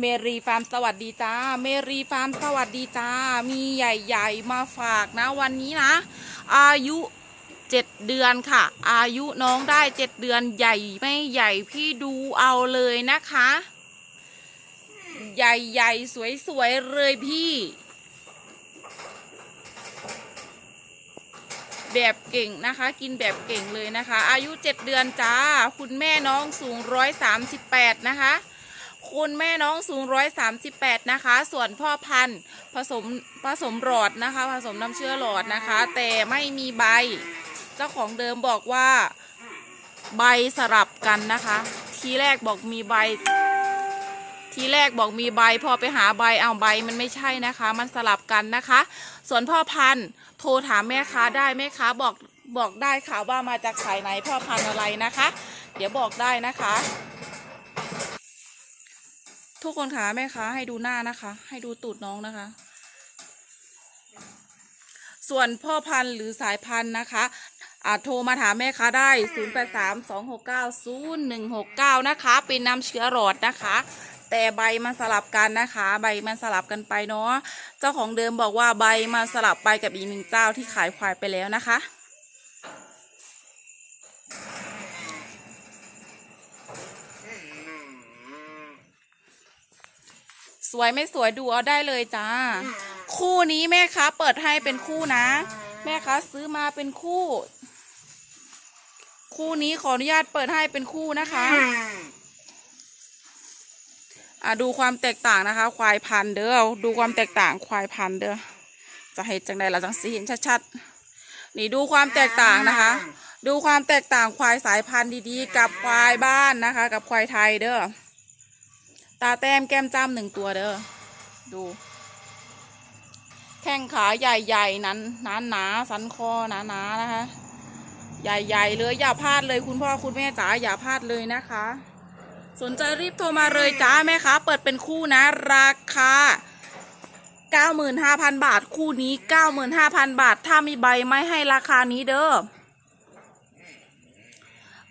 เมรีฟาร์มสวัสดีจ้า เมรีฟาร์มสวัสดีจ้า มีใหญ่ๆมาฝากนะวันนี้นะ อายุเจ็ดเดือนค่ะ อายุน้องได้เจ็ดเดือนใหญ่ไม่ใหญ่พี่ดูเอาเลยนะคะ ใหญ่ๆสวยๆเลยพี่ แบบเก่งนะคะ กินแบบเก่งเลยนะคะ อายุ7เดือนจ้า คุณแม่น้องสูง138นะคะ คุณแม่น้องสูง138นะคะ ส่วนพ่อพันธุ์ผสมผสมหลอดนะคะ ผสมน้ำเชื้อหลอดนะคะ แต่ไม่มีใบ เจ้าของเดิมบอกว่าใบสลับกันนะคะ ทีแรกบอกมีใบ ทีแรกบอกมีใบ พอไปหาใบเอาใบมันไม่ใช่นะคะ มันสลับกันนะคะ ส่วนพ่อพันธุ์โทรถามแม่ค้าได้แม่ค้าบอกบอกได้ค่ะว่ามาจากสายไหนพ่อพันธุ์อะไรนะคะ เดี๋ยวบอกได้นะคะ ทุกคนคะแม่ค้าให้ดูหน้านะคะ ให้ดูตูดน้องนะคะ ส่วนพ่อพันธุ์หรือสายพันธุ์นะคะอาจโทรมาถามแม่ค้าได้ 0832690169 นะคะ เป็นน้ำเชื้อหลอดนะคะ แต่ใบมันสลับกันนะคะ ใบมันสลับกันไปเนาะ เจ้าของเดิมบอกว่าใบมาสลับไปกับอีกหนึ่งเจ้าที่ขายควายไปแล้วนะคะ สวยไม่สวยดูเอาได้เลยจ้า คู่นี้แม่ค้าเปิดให้เป็นคู่นะ แม่ค้าซื้อมาเป็นคู่ คู่นี้ขออนุญาตเปิดให้เป็นคู่นะคะอะดูความแตกต่างนะคะ ควายพันธุ์เด้อดูความแตกต่างควายพันธุ์เด้อจะเห็นจังใดเราจังสีเห็นชัดๆนี่ดูความแตกต่างนะคะ ดูความแตกต่างควายสายพันธุ์ดีๆ กับควายบ้านนะคะ กับควายไทยเด้อ ตาแต้มแก้มจ้ำหนึ่งตัวเด้อ ดู แข้งขาใหญ่ๆ นั้นหนาหนาสันคอหนาๆนนะคะ ใหญ่ๆเลยอย่าพลาดเลยคุณพ่อคุณแม่จ๋าอย่าพลาดเลยนะคะ สนใจรีบโทรมาเลยจ้าแม่ค้าเปิดเป็นคู่นะ ราคา95,000 บาท คู่นี้ 95,000 บาท ถ้ามีใบไม่ให้ราคานี้เด้อ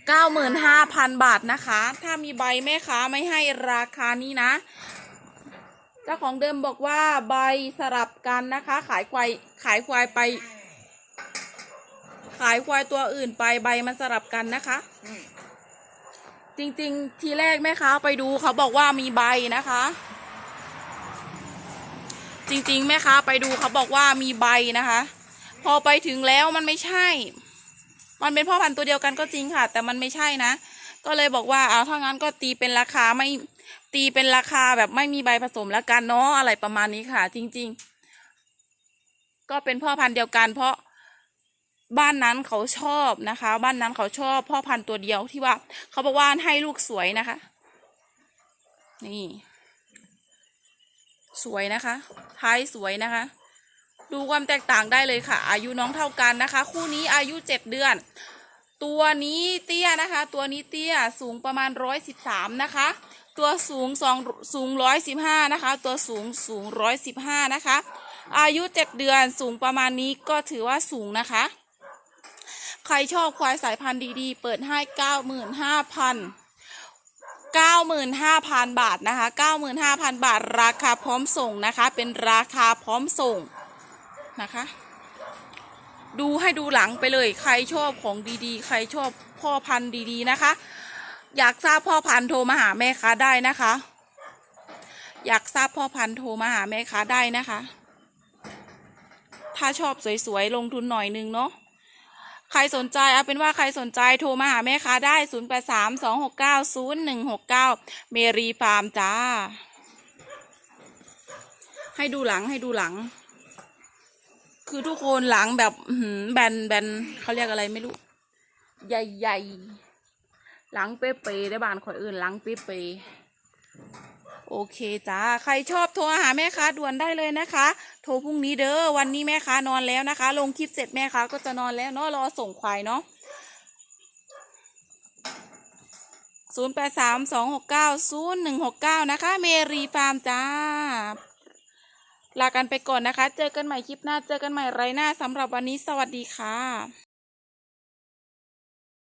95,000 บาทนะคะ ถ้ามีใบแม่ค้าไม่ให้ราคานี้นะ เจ้าของเดิมบอกว่าใบสลับกันนะคะ ขายควายขายควายไป ขายควายตัวอื่นไปใบมันสลับกันนะคะ จริงๆ ทีแรกแม่ค้าไปดูเขาบอกว่ามีใบนะคะ จริงๆ แม่ค้าไปดูเขาบอกว่ามีใบนะคะ พอไปถึงแล้วมันไม่ใช่ มันเป็นพ่อพันธุ์ตัวเดียวกันก็จริงค่ะ แต่มันไม่ใช่นะ ก็เลยบอกว่าเอาถ้างั้นก็ตีเป็นราคาไม่ตีเป็นราคาแบบไม่มีใบผสมแล้วกันเนาะอะไรประมาณนี้ค่ะ จริง ๆ ก็เป็นพ่อพันธุ์เดียวกันเพราะบ้านนั้นเขาชอบนะคะ บ้านนั้นเขาชอบพ่อพันธุ์ตัวเดียวที่ว่า เขาบอกว่าให้ลูกสวยนะคะ นี่ สวยนะคะ ท้ายสวยนะคะ ดูความแตกต่างได้เลยค่ะ อายุน้องเท่ากันนะคะ คู่นี้อายุเจ็ดเดือน ตัวนี้เตี้ยนะคะ ตัวนี้เตี้ยสูงประมาณร้อยสิบสามนะคะ ตัวสูงสองสูงร้อยสิบห้านะคะ ตัวสูงสูงร้อยสิบห้านะคะ อายุเจ็ดเดือนสูงประมาณนี้ก็ถือว่าสูงนะคะ ใครชอบควายสายพันธุ์ดีๆ เปิดให้เก้าหมื่นห้าพันเก้าหมื่นห้าพันบาทนะคะเก้าหมื่นห้าพันบาทราคาพร้อมส่งนะคะ เป็นราคาพร้อมส่ง นะคะ ดูให้ดูหลังไปเลย ใครชอบของดีๆ ใครชอบพ่อพันธุ์ดีๆนะคะ อยากทราบพ่อพันธุ์โทรมาหาแม่ค้าได้นะคะ อยากทราบพ่อพันธุ์โทรมาหาแม่ค้าได้นะคะ ถ้าชอบสวยๆลงทุนหน่อยนึงเนาะใครสนใจเอาเป็นว่าใครสนใจโทรมาหาแม่ค้าได้ 0 8 3 2 6 9 0 1 6 9 เมรีฟาร์มจ้า ให้ดูหลังให้ดูหลัง คือทุกคนหลังแบบแบนแบนเขาเรียกอะไรไม่รู้ ใหญ่ๆหญ่ลังเป๊ะๆได้บานคนอื่นหลังเป๊ะๆโอเคจ้า ใครชอบโทรหาแม่ค้าด่วนได้เลยนะคะ โทรพรุ่งนี้เด้อ วันนี้แม่ค้านอนแล้วนะคะ ลงคลิปเสร็จแม่ค้าก็จะนอนแล้วเนาะ รอส่งควายเนาะศูนย์แปดสามสองหกเก้าศูนย์หนึ่งหกเก้านะคะ เมรีฟาร์มจ้า ลากันไปก่อนนะคะ เจอกันใหม่คลิปหน้า เจอกันใหม่ไรหน้าสำหรับวันนี้สวัสดีค่ะ